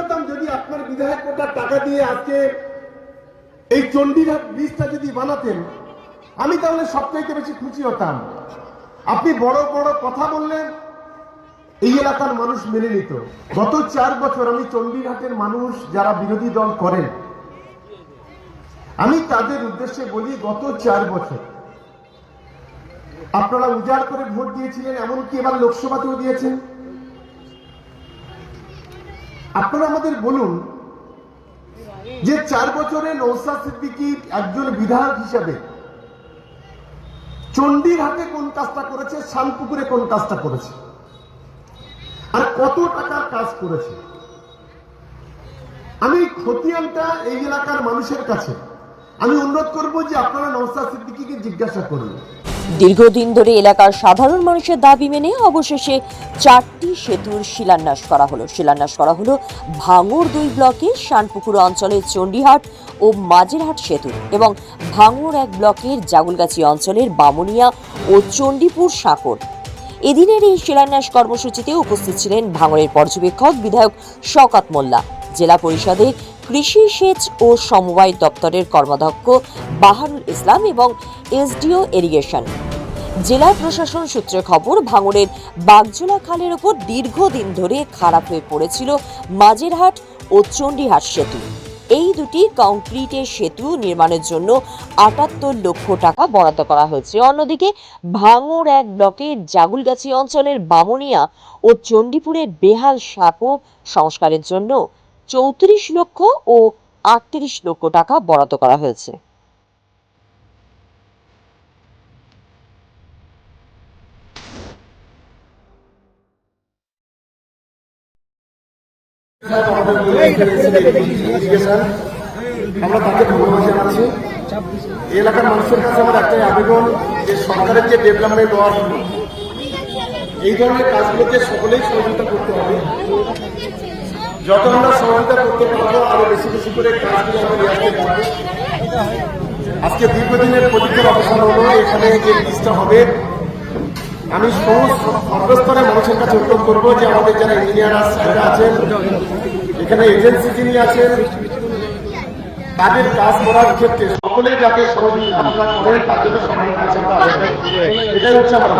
হতাম যদি আপনার বিধায়ক কোটার টাকা দিয়ে আজকে এই চণ্ডীঘাট ব্রিজটা যদি বানাতেন, আমি তাহলে সবচাইতে বেশি খুশি হতাম। আপনি বড় বড় কথা বললেন, এই এলাকার মানুষ মেনে নিত। গত চার বছর আমি চণ্ডীঘাটের মানুষ যারা বিরোধী দল করেন, আমি তাদের উদ্দেশ্যে বলি গত চার বছর আপনারা উজাড় করে ভোট দিয়েছিলেন, এমনকি এবার লোকসভাতেও দিয়েছেন। আপনারা আমাদের বলুন যে চার বছরে নৌসাদ সিদ্দিকী একজন বিধায়ক হিসেবে চণ্ডীঘাটে কোন কাজটা করেছে শানপুকুরে কোন কাজটা করেছে? আর কত টাকার কাজ করেছে? আমি খতিয়ানটা এই এলাকার মানুষের কাছে আমি অনুরোধ করব যে আপনারা নৌসাদ সিদ্দিকীকে জিজ্ঞাসা করুন। দীর্ঘদিন ধরে এলাকার সাধারণ মানুষের দাবি মেনে অবশেষে চারটি সেতুর শিলান্যাস করা হলো। শিলান্যাস করা হলো ভাঙড় দুই ব্লকের শানপুকুর অঞ্চলের চণ্ডীহাট ও মাঝেরহাট সেতু এবং ভাঙড় এক ব্লকের জাগুলগাছি অঞ্চলের বামুনিয়া ও চণ্ডীপুর সাঁকর। এদিনের এই শিলান্যাস কর্মসূচিতে উপস্থিত ছিলেন ভাঙরের পর্যবেক্ষক বিধায়ক শওকাত মোল্লা। জেলা পরিষদের কৃষি সেচ ও সমবায় দপ্তরের কর্মাধ্যক্ষ বাহারুল ইসলাম এবং এসডিও এরিগেশন জেলা প্রশাসন সূত্রে খবর ভাঙড়ের বাগজোলা খালের ওপর দীর্ঘদিন ধরে খারাপ হয়ে পড়েছিল মাঝেরহাট ও চণ্ডীহাট সেতু। এই দুটি কংক্রিটের সেতু নির্মাণের জন্য আটাত্তর লক্ষ টাকা বরাদ্দ করা হয়েছে। অন্যদিকে ভাঙড় এক ব্লকের জাগুলগাছি অঞ্চলের বামুনিয়া ও চণ্ডীপুরের বেহাল সাঁকো সংস্কারের জন্য চৌত্রিশ লক্ষ ও আটত্রিশ লক্ষ টাকা বরাদ্দ করা হয়েছে। আমরা তাকে ধন্যবাদ জানাচ্ছি। এলাকার মানুষের কাছে আমার একটাই আবেদন যে সরকারের যে ডেভেলপমেন্ট ওয়ার্ক এই ধরনের কাজগুলোতে সকলেই সহযোগিতা করতে হবে। যত আমরা করতে পারব, আরও বেশি বেশি করে কাজগুলো আমরা আসতে পারব আজকে দীর্ঘদিনের প্রতীক্ষার অবসান হলো, এখানে যে হবে, আমি সমস্ত সর্বস্তরের মানুষের কাছে অনুরোধ করব যে আমাদের যারা ইঞ্জিনিয়ার আছেন, এখানে এজেন্সি যিনি আছেন, তাদের কাজ করার ক্ষেত্রে সকলে যাতে সহযোগিতা করেন, তার জন্য কাছে। এটাই হচ্ছে আমার